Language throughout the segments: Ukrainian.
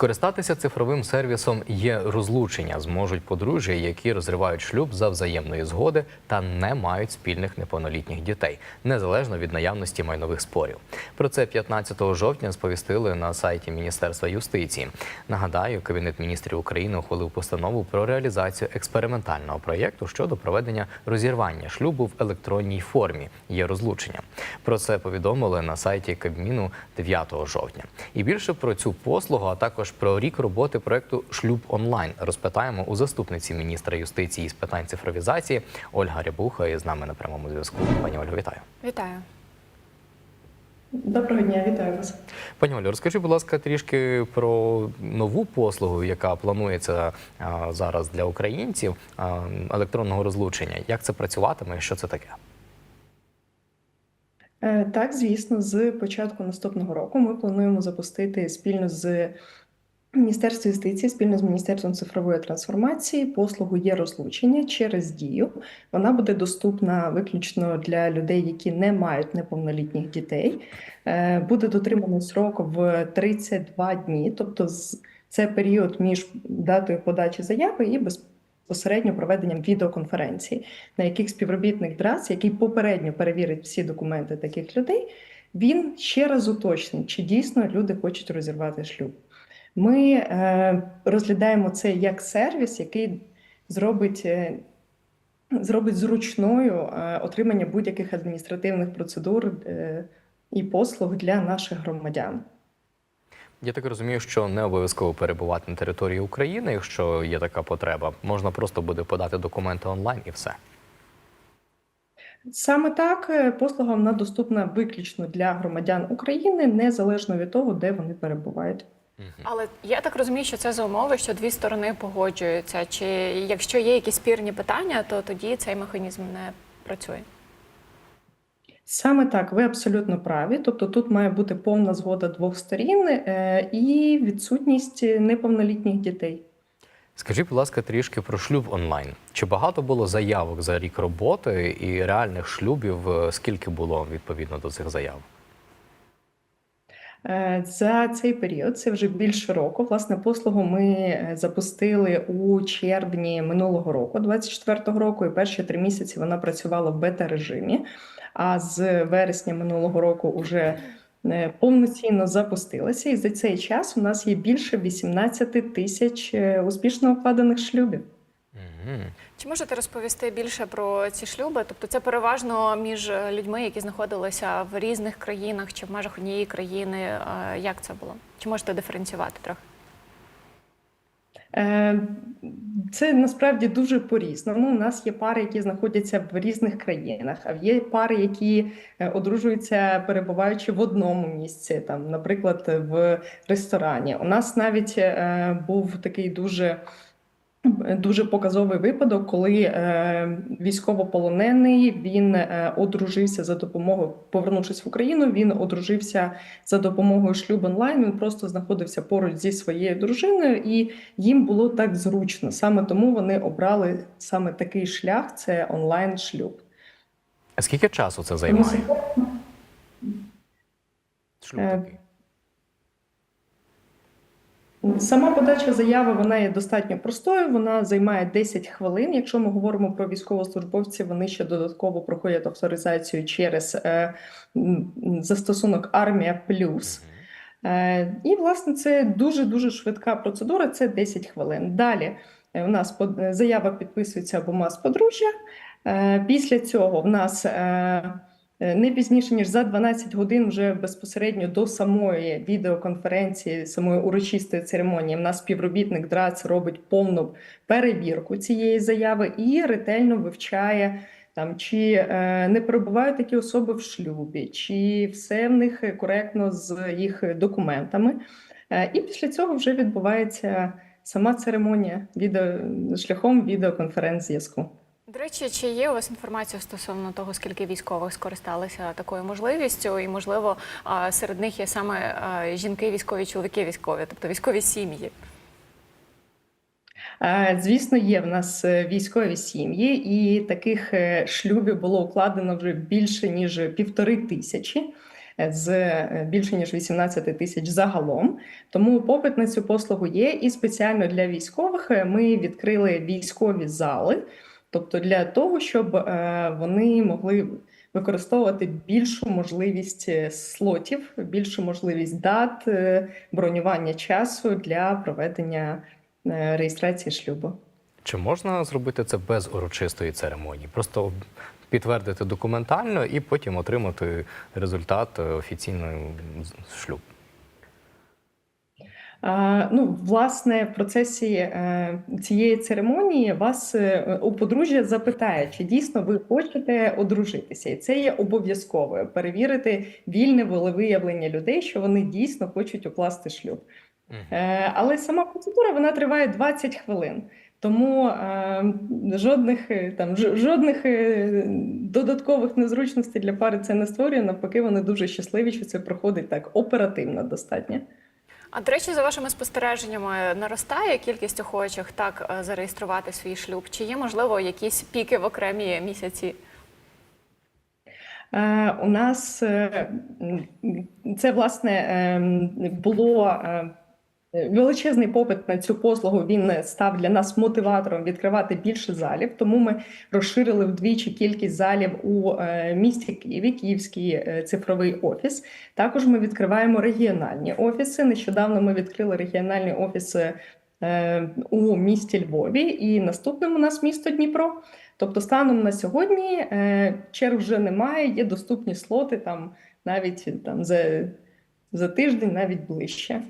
Скористатися цифровим сервісом є розлучення. Зможуть подружжя, які розривають шлюб за взаємної згоди та не мають спільних неповнолітніх дітей, незалежно від наявності майнових спорів. Про це 15 жовтня сповістили на сайті Міністерства юстиції. Нагадаю, Кабінет міністрів України ухвалив постанову про реалізацію експериментального проєкту щодо проведення розірвання шлюбу в електронній формі. Є розлучення. Про це повідомили на сайті Кабміну 9 жовтня. І більше про цю послугу, а також про рік роботи проекту Шлюб онлайн розпитаємо у заступниці міністра юстиції з питань цифровізації Ольга Рябуха. І з нами на прямому зв'язку. Пані Ольго, вітаю. Вітаю. Доброго дня, вітаю вас. Пані Олю, розкажіть, будь ласка, трішки про нову послугу, яка планується а, зараз для українців а, електронного розлучення. Як це працюватиме і що це таке? Е, Так, звісно, з початку наступного року ми плануємо запустити спільно з Міністерством юстиції, спільно з Міністерством цифрової трансформації послугу є розлучення через дію. Вона буде доступна виключно для людей, які не мають неповнолітніх дітей. Е, Буде дотриманий срок в 32 дні, тобто це період між датою подачі заяви і безпосередньо проведенням відеоконференції, на яких співробітник ДРАЦ, який попередньо перевірить всі документи таких людей, він ще раз уточнить, чи дійсно люди хочуть розірвати шлюб. Ми е, розглядаємо це як сервіс, який зробить, е, зробить зручною е, отримання будь-яких адміністративних процедур і послуг для наших громадян. Я так розумію, що не обов'язково перебувати на території України, якщо є така потреба. Можна просто буде подати документи онлайн і все. Саме так послуга вона доступна виключно для громадян України, незалежно від того, де вони перебувають. Але я так розумію, що це за умови, що дві сторони погоджуються. Чи якщо є якісь спірні питання, то тоді цей механізм не працює. Саме так, ви абсолютно праві. Тобто тут має бути повна згода двох сторін е, і відсутність неповнолітніх дітей. Скажіть, будь ласка, трішки про шлюб онлайн. Чи багато було заявок за рік роботи і реальних шлюбів? е, Скільки було відповідно до цих заяв? Е, За цей період, це вже більше року. Власне, послугу ми е, запустили у червні минулого року, 24-го року, і перші три місяці вона працювала в бета-режимі. А з вересня минулого року вже е, повноцінно запустилася. І за цей час у нас є більше 18 тисяч успішно укладених шлюбів. Чи можете розповісти більше про ці шлюби? Тобто це переважно між людьми, які знаходилися в різних країнах чи в межах однієї країни. Е, Як це було? Чи можете диференціювати трохи? Е, Це насправді дуже по-різному. У нас є пари, які знаходяться в різних країнах, а є пари, які е, одружуються, перебуваючи в одному місці, там, наприклад, в ресторані. У нас навіть е, був такий дуже. Дуже показовий випадок, коли е, військовополонений він е, одружився за допомогою, повернувшись в Україну, він одружився за допомогою шлюб онлайн. Він просто знаходився поруч зі своєю дружиною, і їм було так зручно. Саме тому вони обрали саме такий шлях: це онлайн шлюб. А скільки часу це займає? Шлюб Е, такий. Сама подача заяви вона є достатньо простою. Вона займає 10 хвилин. Якщо ми говоримо про військовослужбовців, вони ще додатково проходять авторизацію через е, застосунок Армія Плюс. Е, і, власне, це дуже дуже швидка процедура. Це 10 хвилин. Далі у нас е, заява підписується обома з подружжя. Після цього в нас не пізніше ніж за 12 годин, вже безпосередньо до самої відеоконференції, самої урочистої церемонії, в нас співробітник ДРАЦ робить повну перевірку цієї заяви і ретельно вивчає. Там чи е, не перебувають такі особи в шлюбі, чи все в них коректно з їх документами. Е, і після цього вже відбувається сама церемонія відео, шляхом відеоконференц-зв'язку. До речі, чи є у вас інформація стосовно того, скільки військових скористалися такою можливістю, і можливо серед них є саме жінки, військові, чоловіки військові, тобто військові сім'ї? Е, Звісно, є в нас е, військові сім'ї, і таких е, шлюбів було укладено вже більше ніж півтори тисячі. з більше ніж 18 тисяч загалом. Тому попит на цю послугу є. І спеціально для військових ми відкрили військові зали, тобто для того, щоб е, вони могли використовувати більшу можливість е, слотів, більшу можливість дат, е, бронювання часу для проведення реєстрації шлюбу. Чи можна зробити це без урочистої церемонії? Просто підтвердити документально і потім отримати результат офіційної з- шлюб. Ну, власне, в процесі е, цієї церемонії вас е, у подружжя запитає, чи дійсно ви хочете одружитися, і це є обов'язково перевірити вільне волевиявлення людей, що вони дійсно хочуть укласти шлюб. Е, Але сама процедура вона триває 20 хвилин. Тому е, жодних там жодних додаткових незручностей для пари це не створює. Навпаки, вони дуже щасливі, що це проходить так оперативно достатньо. А до речі, за вашими спостереженнями, наростає кількість охочих так е, зареєструвати свій шлюб? Чи є можливо якісь піки в окремі місяці? Е, У нас е, це власне е, було величезний попит на цю послугу. Він став для нас мотиватором відкривати більше залів. Тому ми розширили вдвічі кількість залів у е, місті Києві, Київський е, цифровий офіс. Також ми відкриваємо регіональні офіси. Нещодавно ми відкрили регіональний офіс. е, У місті Львові і наступним у нас місто Дніпро. Тобто, станом на сьогодні е, черг вже немає, є доступні слоти там навіть там за, за тиждень, навіть ближче.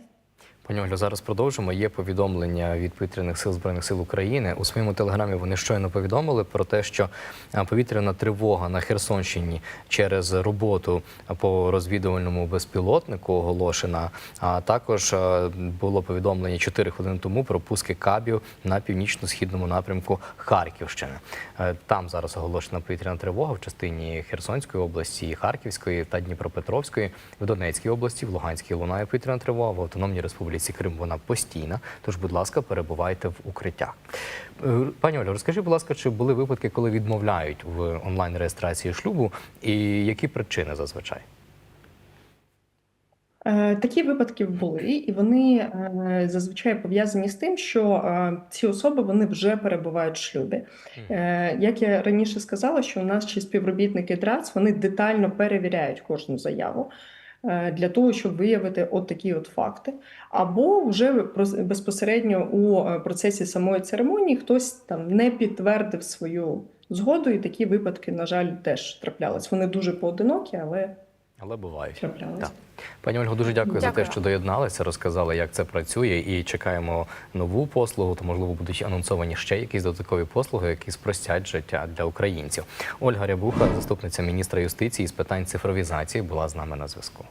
Пані Олю, зараз продовжимо. Є повідомлення від повітряних сил збройних сил України. У своєму телеграмі вони щойно повідомили про те, що повітряна тривога на Херсонщині через роботу по розвідувальному безпілотнику оголошена. А також було повідомлення 4 хвилини тому про пуски кабів на північно-східному напрямку Харківщини. Е, Там зараз оголошена повітряна тривога в частині Херсонської області, Харківської та Дніпропетровської, в Донецькій області, в Луганській лунає повітряна тривога, в Автономній Республіці Крим вона постійна. Тож, будь ласка, перебувайте в укриттях. Е, Пані Олю, розкажіть, будь ласка, чи були випадки, коли відмовляють в онлайн реєстрації шлюбу, і які причини зазвичай? Е, Такі випадки були, і вони е, зазвичай пов'язані з тим, що ці особи вони вже перебувають в шлюбі. Як я раніше сказала, що у нас ще співробітники ДРАЦ вони детально перевіряють кожну заяву для того, щоб виявити от такі от факти. Або вже прос- безпосередньо у е, процесі самої церемонії хтось там не підтвердив свою згоду, і такі випадки, на жаль, теж траплялись. Вони дуже поодинокі, але Але бувають. Так. Пані Ольго, дуже дякую, за те, що доєдналися, розказали, як це працює, і чекаємо нову послугу. То можливо будуть анонсовані ще якісь додаткові послуги, які спростять життя для українців. Ольга Рябуха, заступниця міністра юстиції з питань цифровізації, була з нами на зв'язку.